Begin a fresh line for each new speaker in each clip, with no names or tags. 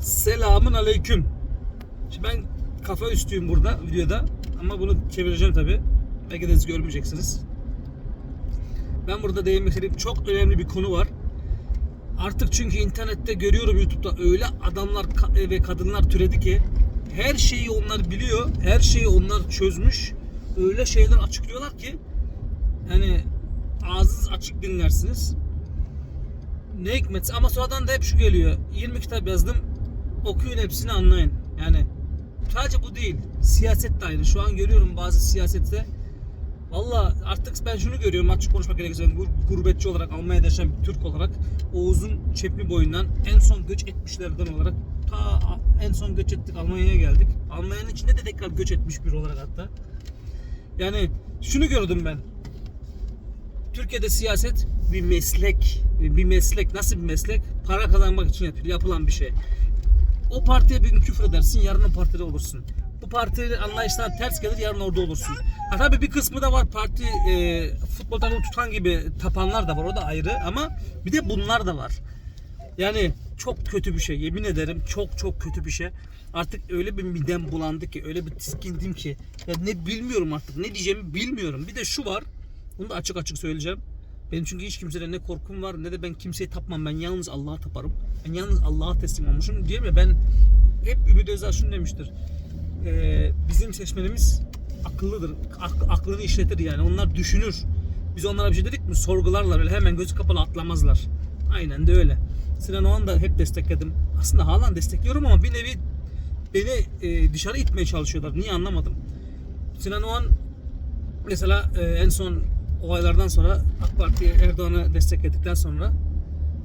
Selamun aleyküm. Şimdi ben kafa üstüyüm burada videoda ama bunu çevireceğim tabi. Belki de siz görmeyeceksiniz. Ben burada değinmek istediğim çok önemli bir konu var. Artık çünkü internette görüyorum YouTube'da öyle adamlar ve kadınlar türedi ki her şeyi onlar biliyor, her şeyi onlar çözmüş. Öyle şeyler açıklıyorlar ki yani ağzınız açık dinlersiniz. Ne hikmetse ama sonradan da hep şu geliyor. 20 kitap yazdım. Okuyun hepsini anlayın. Yani sadece bu değil. Siyaset de aynı. Şu an görüyorum bazı siyasette. Valla artık ben şunu görüyorum açık konuşmak gerekirse gur- gurbetçi olarak Almanya'da yaşayan bir Türk olarak Oğuz'un çepni boyundan en son göç etmişlerden olarak ta en son göç ettik Almanya'ya geldik. Almanya'nın içinde de tekrar göç etmiş bir olarak hatta. Yani şunu gördüm ben. Türkiye'de siyaset bir meslek. Bir meslek. Nasıl bir meslek? Para kazanmak için yapılan bir şey. O partiye bir gün küfür edersin, yarın o partide olursun. Bu parti anlayıştan ters gelir, yarın orada olursun. Ha tabii bir kısmı da var parti e, futbol takımı tutan gibi tapanlar da var, o da ayrı ama bir de bunlar da var. Yani çok kötü bir şey, yemin ederim çok çok kötü bir şey. Artık öyle bir midem bulandı ki, öyle bir tiskindim ki. Ya ne bilmiyorum artık, ne diyeceğimi bilmiyorum. Bir de şu var, bunu da açık açık söyleyeceğim. Benim çünkü hiç kimseden ne korkum var ne de ben kimseye tapmam. Ben yalnız Allah'a taparım. Ben yalnız Allah'a teslim olmuşum. Diyorum ya ben hep Ümit Özdağ şunu demiştir. Ee, bizim seçmenimiz akıllıdır. Ak- aklını işletir yani. Onlar düşünür. Biz onlara bir şey dedik mi sorgularlar öyle hemen gözü kapalı atlamazlar. Aynen de öyle. Sinan Oğan da hep destekledim. Aslında halen destekliyorum ama bir nevi beni e, dışarı itmeye çalışıyorlar. Niye anlamadım. Sinan Oğan mesela e, en son olaylardan sonra AK Parti Erdoğan'ı destekledikten sonra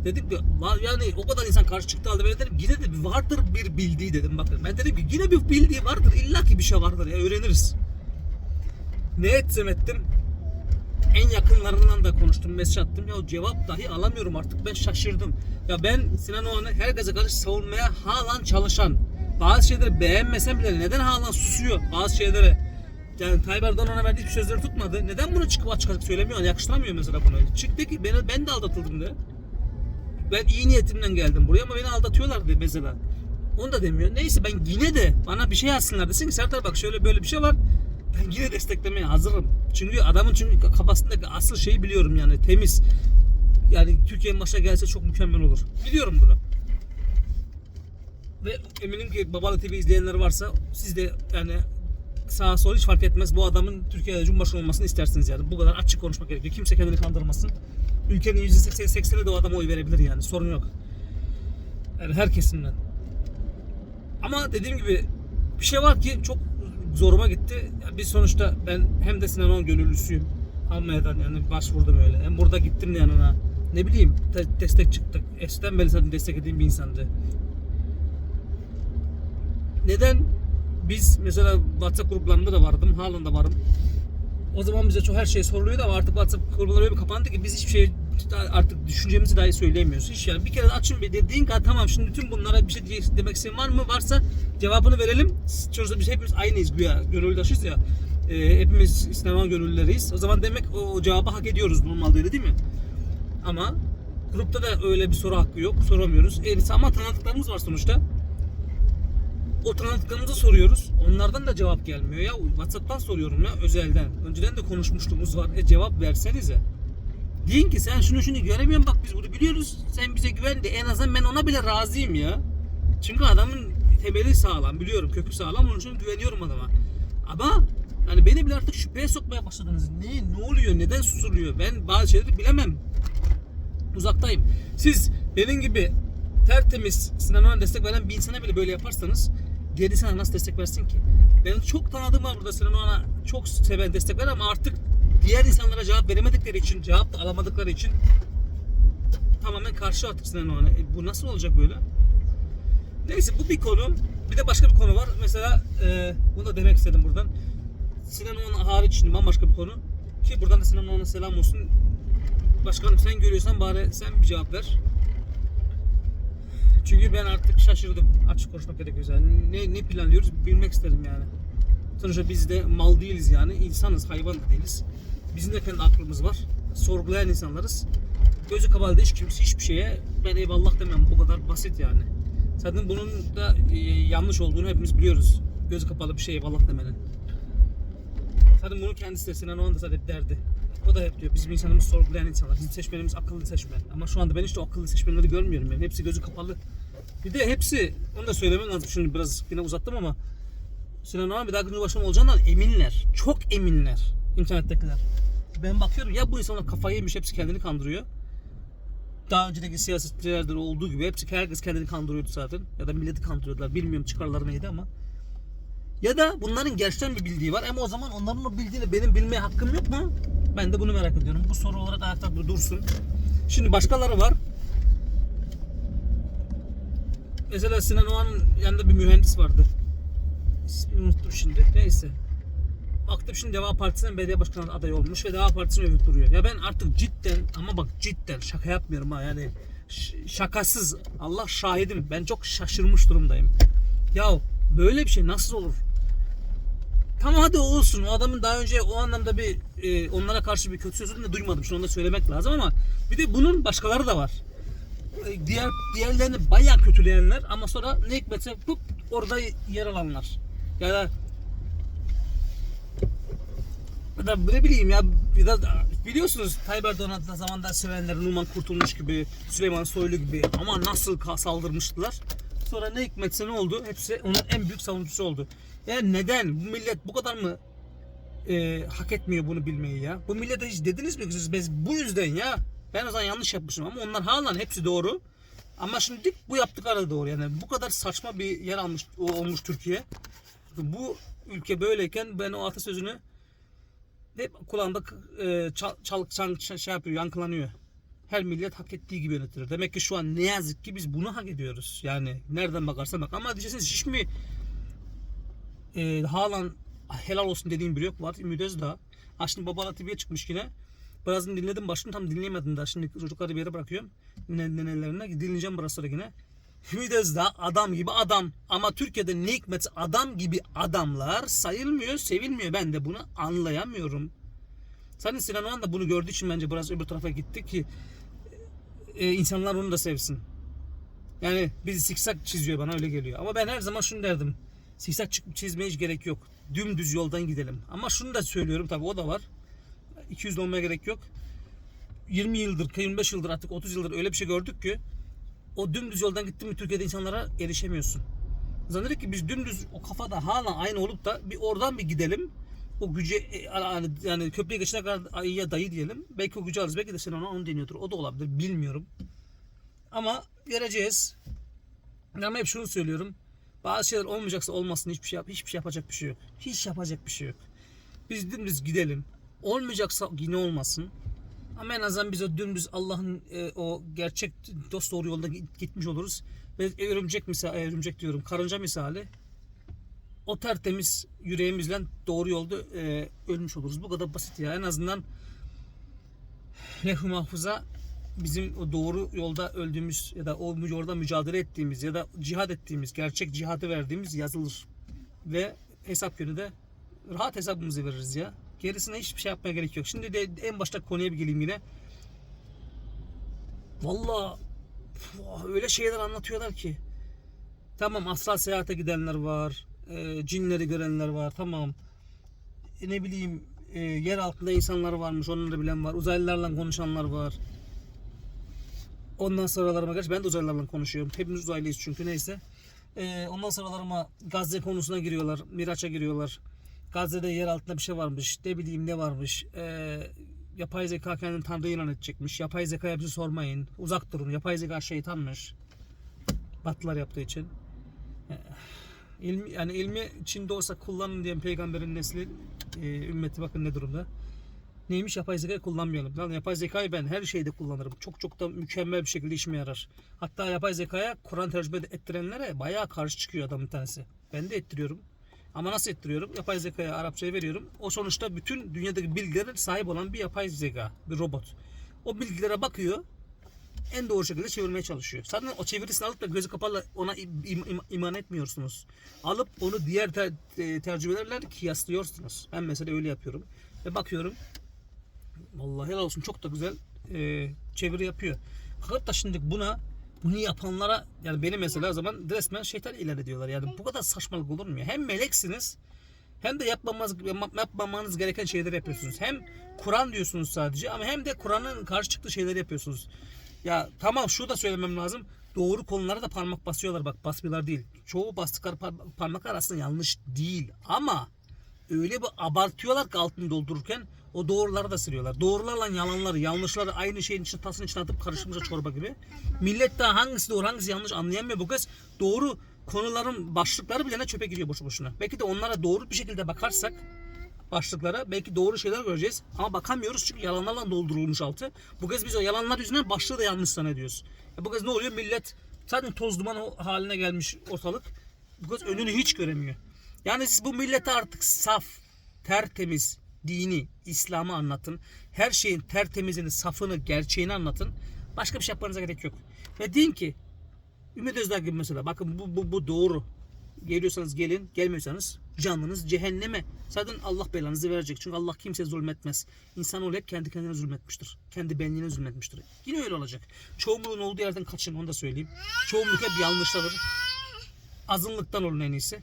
dedik ki "Va- yani o kadar insan karşı çıktı halde. Ben dedim yine de vardır bir bildiği. dedim. Bakın. Ben dedim ki yine bir bildiği vardır. İlla ki bir şey vardır ya öğreniriz. Ne etsem ettim. En yakınlarından da konuştum mesaj attım. Ya cevap dahi alamıyorum artık. Ben şaşırdım. Ya ben Sinan Oğan'ı herkese karşı savunmaya halen çalışan bazı şeyleri beğenmesem bile neden halen susuyor bazı şeylere yani Tayyip Erdoğan ona verdiği sözleri tutmadı. Neden bunu çıkıp açık açık söylemiyor? Yakıştıramıyor mesela bunu. Çıktı ki ben, ben de aldatıldım de. Ben iyi niyetimden geldim buraya ama beni aldatıyorlardı mesela. Onu da demiyor. Neyse ben yine de bana bir şey yazsınlar desin ki Serdar bak şöyle böyle bir şey var. Ben yine desteklemeye hazırım. Çünkü adamın çünkü kafasındaki asıl şeyi biliyorum yani temiz. Yani Türkiye'nin başına gelse çok mükemmel olur. Biliyorum bunu. Ve eminim ki Babalı TV izleyenler varsa siz de yani sağ sol hiç fark etmez. Bu adamın Türkiye'de Cumhurbaşkanı olmasını istersiniz yani. Bu kadar açık konuşmak gerekiyor. Kimse kendini kandırmasın. Ülkenin %80'i de o adama oy verebilir yani. Sorun yok. Yani her kesimden. Ama dediğim gibi bir şey var ki çok zoruma gitti. Ya biz sonuçta ben hem de Sinan Oğan gönüllüsüyüm. Almanya'dan yani başvurdum öyle. Hem burada gittim yanına. Ne bileyim te- destek çıktık. Eskiden beri zaten desteklediğim bir insandı. Neden? Biz mesela WhatsApp gruplarında da vardım. Halen de varım. O zaman bize çok her şey soruluyordu ama artık WhatsApp grupları öyle kapandı ki biz hiçbir şey artık düşüncemizi dahi söyleyemiyoruz. Hiç yani bir kere açın bir dediğin kadar tamam şimdi tüm bunlara bir şey demek isteyen var mı? Varsa cevabını verelim. Sonuçta biz hepimiz aynıyız güya. Gönüldaşız ya. Ee, hepimiz sinema gönüllüleriyiz. O zaman demek o, o cevabı hak ediyoruz normalde öyle değil mi? Ama grupta da öyle bir soru hakkı yok. Soramıyoruz. E, ama tanıdıklarımız var sonuçta. O tanıdıklarımıza soruyoruz. Onlardan da cevap gelmiyor ya. WhatsApp'tan soruyorum ya özelden. Önceden de konuşmuşluğumuz var. E cevap versenize. Deyin ki sen şunu şunu göremiyorsun bak biz bunu biliyoruz. Sen bize güven de en azından ben ona bile razıyım ya. Çünkü adamın temeli sağlam biliyorum kökü sağlam onun için güveniyorum adama. Ama hani beni bile artık şüpheye sokmaya başladınız. Ne ne oluyor neden susuluyor ben bazı şeyleri bilemem. Uzaktayım. Siz benim gibi tertemiz Sinan Oğan'a destek veren bir insana bile böyle yaparsanız diğer insana nasıl destek versin ki? Benim çok tanıdığım var burada Sinan Oğan'a çok seven destek veren ama artık diğer insanlara cevap veremedikleri için, cevap da alamadıkları için tamamen karşı attık Sinan Oğan'a. E, bu nasıl olacak böyle? Neyse bu bir konu. Bir de başka bir konu var. Mesela e, bunu da demek istedim buradan. Sinan Oğan hariç bambaşka bir konu. Ki buradan da Sinan Oğan'a selam olsun. Başkanım sen görüyorsan bari sen bir cevap ver. Çünkü ben artık şaşırdım. Açık konuşmak gerekiyorsa. Ne, ne planlıyoruz bilmek isterim yani. Sonuçta biz de mal değiliz yani. insanız, hayvan da değiliz. Bizim de kendi aklımız var. Sorgulayan insanlarız. Gözü kapalı hiç kimse hiçbir şeye ben eyvallah demem. Bu kadar basit yani. Zaten bunun da e, yanlış olduğunu hepimiz biliyoruz. Gözü kapalı bir şey Allah demenin. Zaten bunu kendisi de Sinan Oğan da zaten derdi. O da hep diyor bizim insanımız sorgulayan insanlar. Bizim seçmenimiz akıllı seçmen. Ama şu anda ben işte o akıllı seçmenleri görmüyorum yani. Hepsi gözü kapalı. Bir de hepsi, onu da söylemem lazım şimdi biraz yine uzattım ama Sinan Oğan bir daha Cumhurbaşkanı olacağından eminler. Çok eminler internettekiler. Ben bakıyorum ya bu insanlar kafayı yemiş hepsi kendini kandırıyor. Daha önceki siyasetçilerde olduğu gibi hepsi herkes kendini kandırıyordu zaten. Ya da milleti kandırıyordular. Bilmiyorum çıkarları neydi ama. Ya da bunların gerçekten bir bildiği var ama o zaman onların o bildiğini benim bilmeye hakkım yok mu? Ben de bunu merak ediyorum. Bu soru olarak ayakta dur- dursun. Şimdi başkaları var. Mesela Sinan Oğan'ın yanında bir mühendis vardı. İsmini unuttum şimdi. Neyse. Baktım şimdi Deva Partisi'nin belediye başkanı adayı olmuş ve Deva Partisi'ni övüp duruyor. Ya ben artık cidden ama bak cidden şaka yapmıyorum ha yani şakasız Allah şahidim ben çok şaşırmış durumdayım. Ya böyle bir şey nasıl olur? Tamam hadi olsun. O adamın daha önce o anlamda bir e, onlara karşı bir kötü sözünü de duymadım. Şunu da söylemek lazım ama bir de bunun başkaları da var. E, diğer diğerlerini bayağı kötüleyenler ama sonra ne hikmetse pup orada yer alanlar. Ya da ya da ne bileyim ya biraz biliyorsunuz Tayyip Erdoğan'a da zamanda sevenler Numan Kurtulmuş gibi Süleyman Soylu gibi ama nasıl saldırmıştılar. Sonra ne hikmetse ne oldu? Hepsi onun en büyük savunucusu oldu. Yani neden? Bu millet bu kadar mı e, hak etmiyor bunu bilmeyi ya? Bu millete hiç dediniz mi siz biz bu yüzden ya? Ben o zaman yanlış yapmışım ama onlar halen hepsi doğru. Ama şimdi bu yaptıkları da doğru. Yani bu kadar saçma bir yer almış olmuş Türkiye. Bu ülke böyleyken ben o atasözünü hep kulağımda e, çal, çal, çal- şey yapıyor, yankılanıyor. Her millet hak ettiği gibi yönetilir. Demek ki şu an ne yazık ki biz bunu hak ediyoruz. Yani nereden bakarsan bak. Ama diyeceksiniz hiç mi e, halen helal olsun dediğim biri yok. Var Ümit Özdağ. Ha şimdi Babala TV'ye çıkmış yine. Birazını dinledim başını tam dinleyemedim daha. Şimdi çocukları bir yere bırakıyorum. Nene- Nenelerine dinleyeceğim biraz sonra yine. Ümit Özdağ adam gibi adam. Ama Türkiye'de ne hikmetse adam gibi adamlar sayılmıyor, sevilmiyor. Ben de bunu anlayamıyorum. Zaten Sinan Oğan da bunu gördüğü için bence biraz öbür tarafa gitti ki e, insanlar onu da sevsin. Yani bizi siksak çiziyor bana öyle geliyor. Ama ben her zaman şunu derdim. Siksak çizmeye hiç gerek yok. Dümdüz yoldan gidelim. Ama şunu da söylüyorum tabii o da var. 200 olmaya gerek yok. 20 yıldır, 25 yıldır artık 30 yıldır öyle bir şey gördük ki o dümdüz yoldan gittin mi Türkiye'de insanlara erişemiyorsun. Zannediyor ki biz dümdüz o kafada hala aynı olup da bir oradan bir gidelim. O gücü e, yani, yani köprüye geçene kadar ayıya dayı diyelim. Belki o gücü alırız. Belki de sen ona onu deniyordur. O da olabilir. Bilmiyorum. Ama göreceğiz. Ama hep şunu söylüyorum. Bazı şeyler olmayacaksa olmasın hiçbir şey yap, hiçbir şey yapacak bir şey yok. Hiç yapacak bir şey yok. Biz dümdüz gidelim. Olmayacaksa yine olmasın. Ama en azından biz o dümdüz Allah'ın e, o gerçek dost doğru yolda git- gitmiş oluruz. Ve örümcek misali, örümcek diyorum, karınca misali o tertemiz yüreğimizle doğru yolda e, ölmüş oluruz. Bu kadar basit ya. En azından lehü mahfuza bizim o doğru yolda öldüğümüz ya da o yolda mücadele ettiğimiz ya da cihad ettiğimiz, gerçek cihadı verdiğimiz yazılır. Ve hesap günü de rahat hesabımızı veririz ya. Gerisine hiçbir şey yapmaya gerek yok. Şimdi de en başta konuya bir geleyim yine. Vallahi puh, öyle şeyler anlatıyorlar ki. Tamam astral seyahate gidenler var. E, cinleri görenler var. Tamam. E, ne bileyim e, yer altında insanlar varmış. Onları bilen var. Uzaylılarla konuşanlar var. Ondan sonralarıma geç. Ben de uzaylılarla konuşuyorum. Hepimiz uzaylıyız çünkü neyse. E, ondan sonralarıma Gazze konusuna giriyorlar. Miraç'a giriyorlar. Gazze'de yer altında bir şey varmış. Ne bileyim ne varmış. E, yapay zeka kendini tanrı ilan edecekmiş. Yapay zekaya bizi sormayın. Uzak durun. Yapay zeka şeytanmış. Battılar yaptığı için. İlmi, yani ilmi Çin'de olsa kullanın diyen peygamberin nesli e, ümmeti bakın ne durumda. Neymiş yapay zekayı kullanmayalım. Lan yapay zekayı ben her şeyde kullanırım. Çok çok da mükemmel bir şekilde işime yarar. Hatta yapay zekaya Kur'an tercüme ettirenlere bayağı karşı çıkıyor adam bir tanesi. Ben de ettiriyorum. Ama nasıl ettiriyorum? Yapay zekaya Arapçayı veriyorum. O sonuçta bütün dünyadaki bilgilere sahip olan bir yapay zeka, bir robot. O bilgilere bakıyor en doğru şekilde çevirmeye çalışıyor. Zaten o çevirisini alıp da gözü kapalı ona im- im- im- iman etmiyorsunuz. Alıp onu diğer ter- tercümelerle kıyaslıyorsunuz. Ben mesela öyle yapıyorum. Ve bakıyorum. Vallahi helal olsun çok da güzel e, çeviri yapıyor. Fakat da şimdi buna Bunu yapanlara yani beni mesela o zaman resmen şeytan ilan ediyorlar. Yani bu kadar saçmalık olur mu ya? Hem meleksiniz hem de yapmamanız, yapmamanız gereken şeyleri yapıyorsunuz. Hem Kur'an diyorsunuz sadece ama hem de Kur'an'ın karşı çıktığı şeyleri yapıyorsunuz. Ya tamam şu da söylemem lazım. Doğru konulara da parmak basıyorlar bak basmıyorlar değil. Çoğu bastıkları par- parmaklar aslında yanlış değil ama öyle bir abartıyorlar ki altını doldururken o doğruları da siliyorlar. Doğrularla yalanları, yanlışları aynı şeyin içine tasın içine atıp karıştırınca çorba gibi. Millet daha hangisi doğru hangisi yanlış anlayamıyor bu kez. Doğru konuların başlıkları bile ne çöpe gidiyor boşu boşuna. Belki de onlara doğru bir şekilde bakarsak başlıklara belki doğru şeyler göreceğiz ama bakamıyoruz çünkü yalanlarla doldurulmuş altı. Bu kez biz o yalanlar yüzünden başlığı da yanlış zannediyoruz. E bu kez ne oluyor? Millet zaten toz duman haline gelmiş ortalık. Bu kez önünü hiç göremiyor. Yani siz bu millete artık saf, tertemiz, dini, İslam'ı anlatın. Her şeyin tertemizini, safını, gerçeğini anlatın. Başka bir şey yapmanıza gerek yok. Ve deyin ki Ümit Özdağ gibi mesela bakın bu, bu, bu doğru. Geliyorsanız gelin, gelmiyorsanız canınız cehenneme. Zaten Allah belanızı verecek. Çünkü Allah kimseye zulmetmez. İnsanoğlu hep kendi kendine zulmetmiştir. Kendi benliğine zulmetmiştir. Yine öyle olacak. Çoğunluğun olduğu yerden kaçın onu da söyleyeyim. Çoğunluk hep yanlıştadır. Azınlıktan olun en iyisi.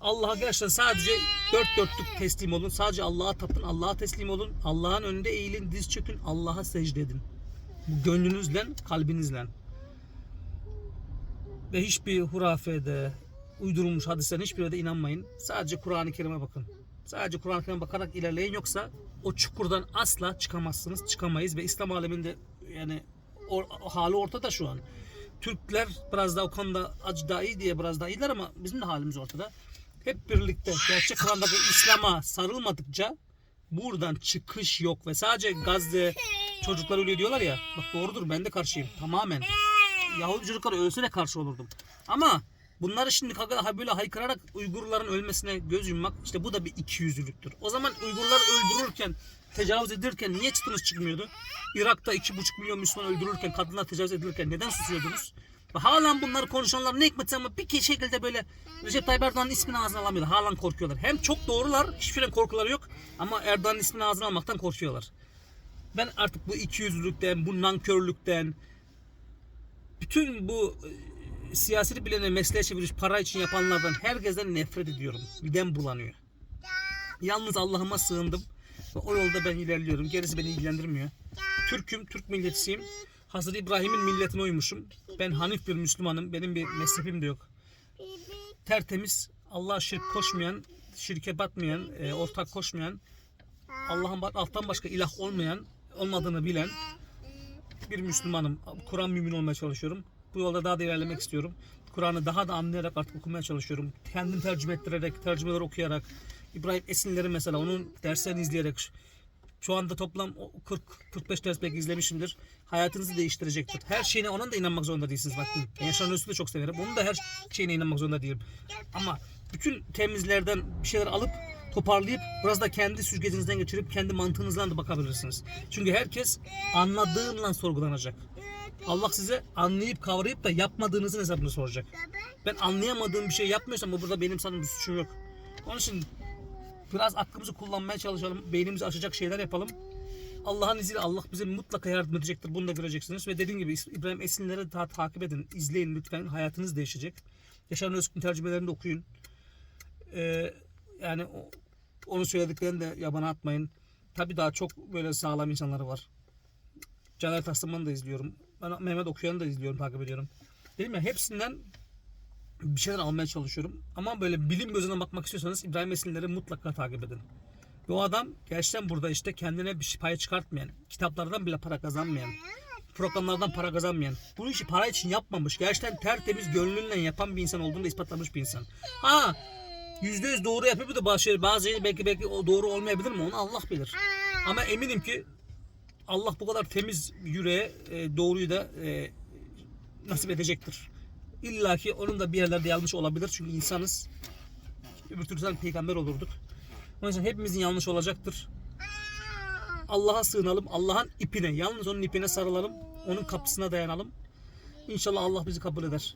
Allah'a gerçekten sadece dört dörtlük teslim olun. Sadece Allah'a tapın, Allah'a teslim olun. Allah'ın önünde eğilin, diz çökün, Allah'a secde edin. Bu gönlünüzle, kalbinizle. Ve hiçbir hurafede, uydurulmuş hadislerin hiçbirine de inanmayın. Sadece Kur'an-ı Kerim'e bakın. Sadece Kur'an-ı Kerim'e bakarak ilerleyin yoksa o çukurdan asla çıkamazsınız, çıkamayız ve İslam aleminde yani o, o hali ortada şu an. Türkler biraz daha o konuda acı daha iyi diye biraz daha iyiler ama bizim de halimiz ortada. Hep birlikte gerçek Kur'an'daki İslam'a sarılmadıkça buradan çıkış yok ve sadece Gazze çocuklar ölüyor diyorlar ya. Bak doğrudur ben de karşıyım tamamen. Yahudi çocuklar ölse de karşı olurdum. Ama bunları şimdi kaka- böyle haykırarak Uygurların ölmesine göz yummak işte bu da bir ikiyüzlülüktür. O zaman Uygurlar öldürürken, tecavüz edilirken niye çıtınız çıkmıyordu? Irak'ta iki buçuk milyon Müslüman öldürülürken, kadınlar tecavüz edilirken neden susuyordunuz? Ve halen bunları konuşanlar ne hikmetse ama bir şekilde böyle Recep Tayyip Erdoğan'ın ismini ağzına alamıyorlar. Halen korkuyorlar. Hem çok doğrular, hiçbir korkuları yok ama Erdoğan'ın ismini ağzına almaktan korkuyorlar. Ben artık bu ikiyüzlülükten, bu nankörlükten, bütün bu siyaseti bilene mesleğe çeviriş para için yapanlardan herkesten nefret ediyorum. Midem bulanıyor. Yalnız Allah'ıma sığındım. Ve o yolda ben ilerliyorum. Gerisi beni ilgilendirmiyor. Türk'üm, Türk milletçiyim. Hazreti İbrahim'in milletine uymuşum. Ben Hanif bir Müslümanım. Benim bir mezhebim de yok. Tertemiz, Allah'a şirk koşmayan, şirke batmayan, e, ortak koşmayan, Allah'ın alttan başka ilah olmayan, olmadığını bilen bir Müslümanım. Kur'an mümin olmaya çalışıyorum. Bu yolda daha da ilerlemek istiyorum. Kur'an'ı daha da anlayarak artık okumaya çalışıyorum. Kendim tercüme ettirerek, tercümeler okuyarak. İbrahim Esinler'i mesela onun derslerini izleyerek şu anda toplam 40-45 ders belki izlemişimdir. Hayatınızı değiştirecektir. Her şeyine onun da inanmak zorunda değilsiniz. Ben Yaşar Öztürk'ü de çok severim. Onun da her şeyine inanmak zorunda değilim. Ama bütün temizlerden bir şeyler alıp toparlayıp biraz da kendi süzgecinizden geçirip kendi mantığınızdan da bakabilirsiniz. Çünkü herkes anladığınla sorgulanacak. Allah size anlayıp kavrayıp da yapmadığınızın hesabını soracak. Ben anlayamadığım bir şey yapmıyorsam bu burada benim sanırım bir suçum yok. Onun için biraz aklımızı kullanmaya çalışalım. Beynimizi açacak şeyler yapalım. Allah'ın izniyle Allah bize mutlaka yardım edecektir. Bunu da göreceksiniz. Ve dediğim gibi İbrahim Esinler'i daha takip edin. izleyin lütfen. Hayatınız değişecek. Yaşar Özkün tercümelerini de okuyun. Ee, yani o- onun söylediklerini de yabana atmayın. Tabii daha çok böyle sağlam insanları var. Caner Taslaman'ı da izliyorum. Ben Mehmet Okuyan'ı da izliyorum, takip ediyorum. Dedim ya hepsinden bir şeyler almaya çalışıyorum. Ama böyle bilim gözüne bakmak istiyorsanız İbrahim Esinler'i mutlaka takip edin. Ve o adam gerçekten burada işte kendine bir pay çıkartmayan, kitaplardan bile para kazanmayan, programlardan para kazanmayan, bu işi para için yapmamış, gerçekten tertemiz gönlünle yapan bir insan olduğunu da ispatlamış bir insan. Ha yüzde yüz doğru yapıyor da şeyler, bazı şeyler belki belki doğru olmayabilir mi onu Allah bilir. Ama eminim ki Allah bu kadar temiz yüreğe e, doğruyu da e, nasip edecektir. İlla ki onun da bir yerlerde yanlış olabilir çünkü insanız. Öbür türlü zaten peygamber olurduk. Onun için hepimizin yanlış olacaktır. Allah'a sığınalım. Allah'ın ipine, yalnız onun ipine sarılalım. Onun kapısına dayanalım. İnşallah Allah bizi kabul eder.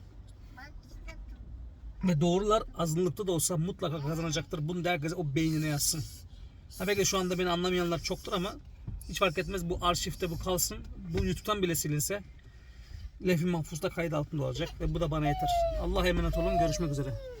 Ve doğrular azınlıkta da olsa mutlaka kazanacaktır. Bunu da herkese o beynine yazsın. Ha belki şu anda beni anlamayanlar çoktur ama hiç fark etmez. Bu arşivde bu kalsın. Bu YouTube'dan bile silinse Lef-i mahfuzda kayıt altında olacak ve bu da bana yeter. Allah'a emanet olun. Görüşmek üzere.